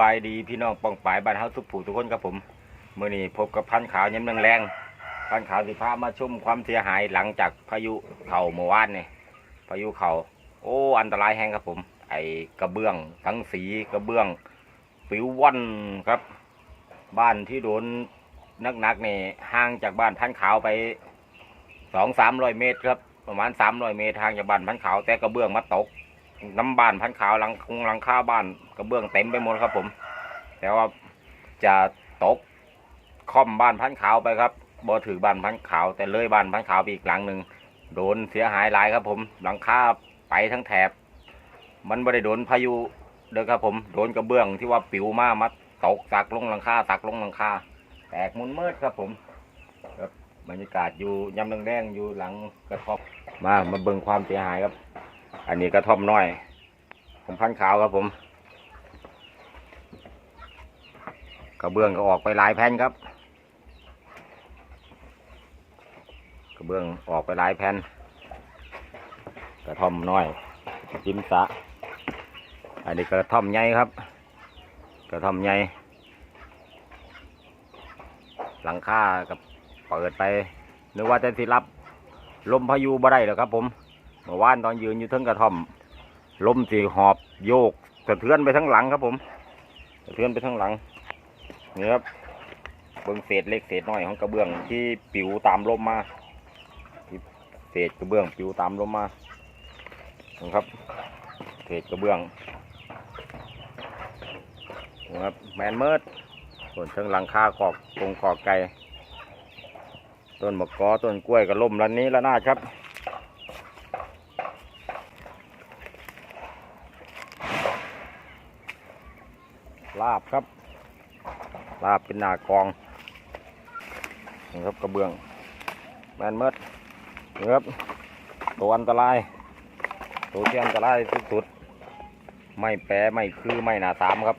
บายดีพี่น้องป้องปายบ้านเฮาทุกผู้ทุกคนครับผมเมื่อนี้พบกับพันขาวย้ำแรงๆพันขาวสิพามาชมความเสียหายหลังจากพายุเข่าเมื่อวานนี่พายุเข่าโอ้อันตรายแห้งครับผม ไอ้กระเบื้องทั้งสีกระเบื้องปิวว่อนครับ บ้านที่โดนนักๆนี่ห่างจากบ้านพันขาวไปสองสามร้อยเมตรครับประมาณสามร้อยเมตรห่างจากบ้านพันขาวแต่กระเบื้องมาตก น้ำบ้านพันขาวหลังคงหลังคาบ้านกระเบื้องเต็มไปหมดครับ ผม แต่ว่าจะตกค่อมบ้านพันขาวไปครับบ่ถือบ้านพันขาว แต่เลยบ้านพันขาวไปอีกหลังหนึ่งโดนเสียหายหลายครับ ผมหลังคาไปทั้งแถบ มันไม่ได้โดนพายุเด้อครับผมโดนกระเบื้องที่ว่าปิวมามาตกสักลงหลังคาสักลงหลังคาแตกมุนมืดครับผมบรรยากาศอยู่ยำแดงๆอยู่หลังกระท่อมมามาเบิ่งความเสียหายครับ อันนี้กระท่อมน้อยของพันขาวครับผม กระเบื้องก็ออกไปหลายแผ่นครับ กระเบื้องออกไปหลายแผ่นกระท่อมน้อยจิ้มสะ อันนี้กระท่อมใหญ่ครับ กระท่อมใหญ่หลังคากับเปิดไปนึกว่าจะสิรับลมพายุบ่ได้หรอครับผม เมื่อวานตอนยืนอยู่เทั้งกระท่อมลมสีหอบโยกสะเทือนไปทั้งหลังครับผมสะเทือนไปทั้งหลังนี่ครับเบิ้องเศษเล็กเศษน้อยของกระเบื้องที่ปิวตามลมมาที่เศษกระเบื้องปิวตามลมมานะครับเศษกระเบื้องนะครับแมนเมิดส่วนเชิงหลังคาขอกตรงขอกไก่ต้นมะกอต้นกล้วยก็ล่มแล้วนี้แล้วนาดครับ ลาบครับ ลาบเป็นหนากองนี่ครับกระเบื้องแมนเมดนี่ครับตัวอันตราย ตัวที่อันตรายที่สุด ไม่แปรไม่คือไม่หนาสามครับ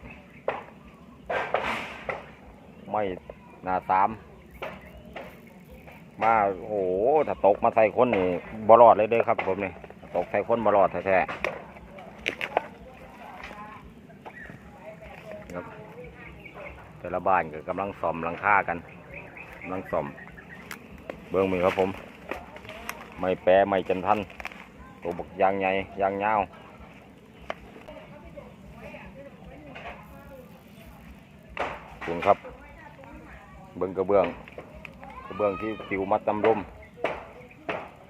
ไม่หนาสามมาโอ้โหถ้าตกมาใส่คนนี่บรอดเลยเด้อครับผมนี่ตกใส่คนบรอดแท้ๆ แต่ละบ้านก็กำลังซ่อมหลังคากันกำลังซ่อม เบื้องมือครับผม ไม่แปรไม่จันทันตัวบกยางใหญ่ยางยาวคุณครับ เบื้องกระเบื้อง กระเบื้องที่ปิวมัดตำลม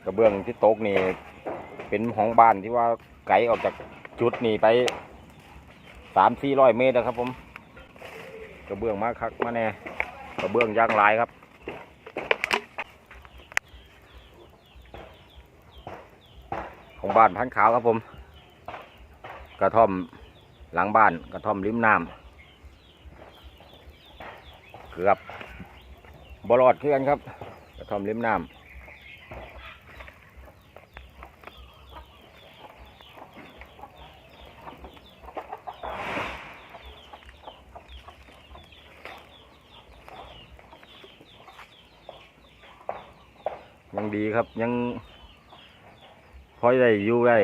กระเบื้องที่ตกนี่เป็นของบ้านที่ว่าไกลออกจากจุดนี่ไปสามสี่ร้อยเมตรนะครับผม กระเบื้องมาคักมาแน่กระเบื้องย่างลายครับของบ้านพันขาวครับผม กระท่อมหลังบ้านกระท่อมริมน้ำเกือบบลอดเพื่อนครับ กระท่อมริมน้ำ ยังดีครับ ยังพอได้อยู่ได้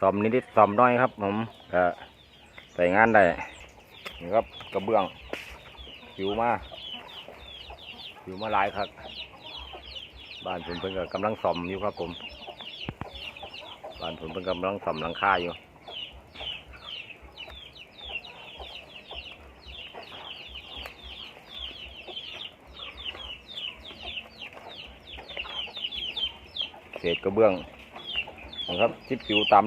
สอมนิดๆสอมน้อยครับ ผมก็ใส่งานได้นี่ครับกระเบื้องผิวมาผิวมาหลายครับ บ้านผมเพิ่งกำลังสอมอยู่ครับผม บ้านผมเพิ่งกำลังสอมหลังคาอยู่ เศษกระเบื้องนะครับชิปจิวตาม